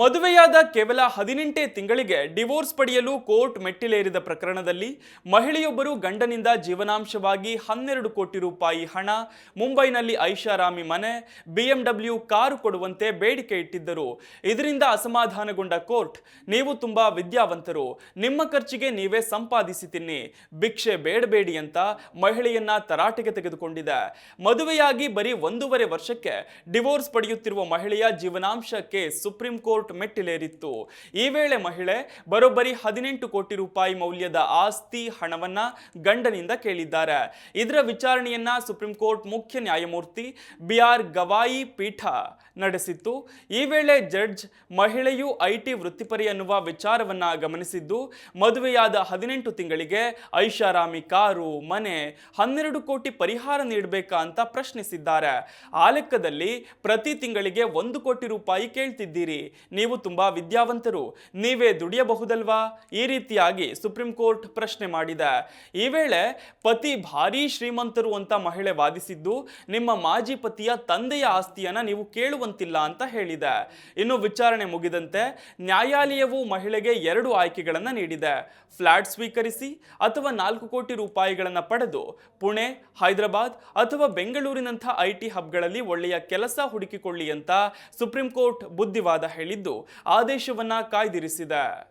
ಮದುವೆಯಾದ ಕೇವಲ ಹದಿನೆಂಟೇ ತಿಂಗಳಿಗೆ ಡಿವೋರ್ಸ್ ಪಡೆಯಲು ಕೋರ್ಟ್ ಮೆಟ್ಟಿಲೇರಿದ ಪ್ರಕರಣದಲ್ಲಿ ಮಹಿಳೆಯೊಬ್ಬರು ಗಂಡನಿಂದ ಜೀವನಾಂಶವಾಗಿ ಹನ್ನೆರಡು ಕೋಟಿ ರೂಪಾಯಿ ಹಣ, ಮುಂಬೈನಲ್ಲಿ ಐಷಾರಾಮಿ ಮನೆ, ಬಿಎಂಡಬ್ಲ್ಯೂ ಕಾರು ಕೊಡುವಂತೆ ಬೇಡಿಕೆ ಇಟ್ಟಿದ್ದರು. ಇದರಿಂದ ಅಸಮಾಧಾನಗೊಂಡ ಕೋರ್ಟ್, ನೀವು ತುಂಬಾ ವಿದ್ಯಾವಂತರು, ನಿಮ್ಮ ಖರ್ಚಿಗೆ ನೀವೇ ಸಂಪಾದಿಸಿ ತಿನ್ನಿ, ಭಿಕ್ಷೆ ಬೇಡಬೇಡಿ ಅಂತ ಮಹಿಳೆಯನ್ನ ತರಾಟೆಗೆ ತೆಗೆದುಕೊಂಡಿದೆ. ಮದುವೆಯಾಗಿ ಬರೀ ಒಂದೂವರೆ ವರ್ಷಕ್ಕೆ ಡಿವೋರ್ಸ್ ಪಡೆಯುತ್ತಿರುವ ಮಹಿಳೆಯ ಜೀವನಾಂಶಕ್ಕೆ ಸುಪ್ರೀಂ ಕೋರ್ಟ್ ಮೆಟ್ಟಿಲೇರಿತ್ತು. ಈ ವೇಳೆ ಮಹಿಳೆ ಬರೋಬ್ಬರಿ ಹದಿನೆಂಟು ಕೋಟಿ ರೂಪಾಯಿ ಮೌಲ್ಯದ ಆಸ್ತಿ ಹಣವನ್ನ ಗಂಡನಿಂದ ಕೇಳಿದ್ದಾರೆ. ಇದರ ವಿಚಾರಣೆಯನ್ನ ಸುಪ್ರೀಂ ಕೋರ್ಟ್ ಮುಖ್ಯ ನ್ಯಾಯಮೂರ್ತಿ ಬಿ ಆರ್ ಗವಾಯಿ ಪೀಠ ನಡೆಸಿತ್ತು. ಈ ವೇಳೆ ಜಡ್ಜ್ ಮಹಿಳೆಯು ಐಟಿ ವೃತ್ತಿಪರಿ ಎನ್ನುವ ವಿಚಾರವನ್ನ ಗಮನಿಸಿದ್ದು, ಮದುವೆಯಾದ ಹದಿನೆಂಟು ತಿಂಗಳಿಗೆ ಐಷಾರಾಮಿ ಕಾರು, ಮನೆ, ಹನ್ನೆರಡು ಕೋಟಿ ಪರಿಹಾರ ನೀಡಬೇಕಾ ಅಂತ ಪ್ರಶ್ನಿಸಿದ್ದಾರೆ. ಆ ಲೆಕ್ಕದಲ್ಲಿ ಪ್ರತಿ ತಿಂಗಳಿಗೆ ಒಂದು ಕೋಟಿ ರೂಪಾಯಿ ಕೇಳ್ತಿದ್ದೀರಿ. ನೀವು ತುಂಬಾ ವಿದ್ಯಾವಂತರು. ನೀವೇ ದುಡಿಯಬಹುದಲ್ವಾ? ಈ ರೀತಿಯಾಗಿ ಸುಪ್ರೀಂ ಕೋರ್ಟ್ ಪ್ರಶ್ನೆ ಮಾಡಿದೆ. ಈ ವೇಳೆ ಪತಿ ಭಾರೀ ಶ್ರೀಮಂತರು ಅಂತ ಮಹಿಳೆ ವಾದಿಸಿದ್ದು, ನಿಮ್ಮ ಮಾಜಿ ಪತಿಯ ತಂದೆಯ ಆಸ್ತಿಯನ್ನ ನೀವು ಕೇಳುವಂತಿಲ್ಲ ಅಂತ ಹೇಳಿದೆ. ಇನ್ನು ವಿಚಾರಣೆ ಮುಗಿದಂತೆ ನ್ಯಾಯಾಲಯವು ಮಹಿಳೆಗೆ ಎರಡು ಆಯ್ಕೆಗಳನ್ನು ನೀಡಿದೆ. ಫ್ಲಾಟ್ ಸ್ವೀಕರಿಸಿ ಅಥವಾ ನಾಲ್ಕು ಕೋಟಿ ರೂಪಾಯಿಗಳನ್ನು ಪಡೆದು ಪುಣೆ, ಹೈದರಾಬಾದ್ ಅಥವಾ ಬೆಂಗಳೂರಿನಂಥ ಐಟಿ ಹಬ್ಗಳಲ್ಲಿ ಒಳ್ಳೆಯ ಕೆಲಸ ಹುಡುಕಿಕೊಳ್ಳಿ ಅಂತ ಸುಪ್ರೀಂ ಕೋರ್ಟ್ ಬುದ್ಧಿವಾದ ಆದೇಶವನ್ನ ಕಾಯ್ದಿರಿಸಿದೆ.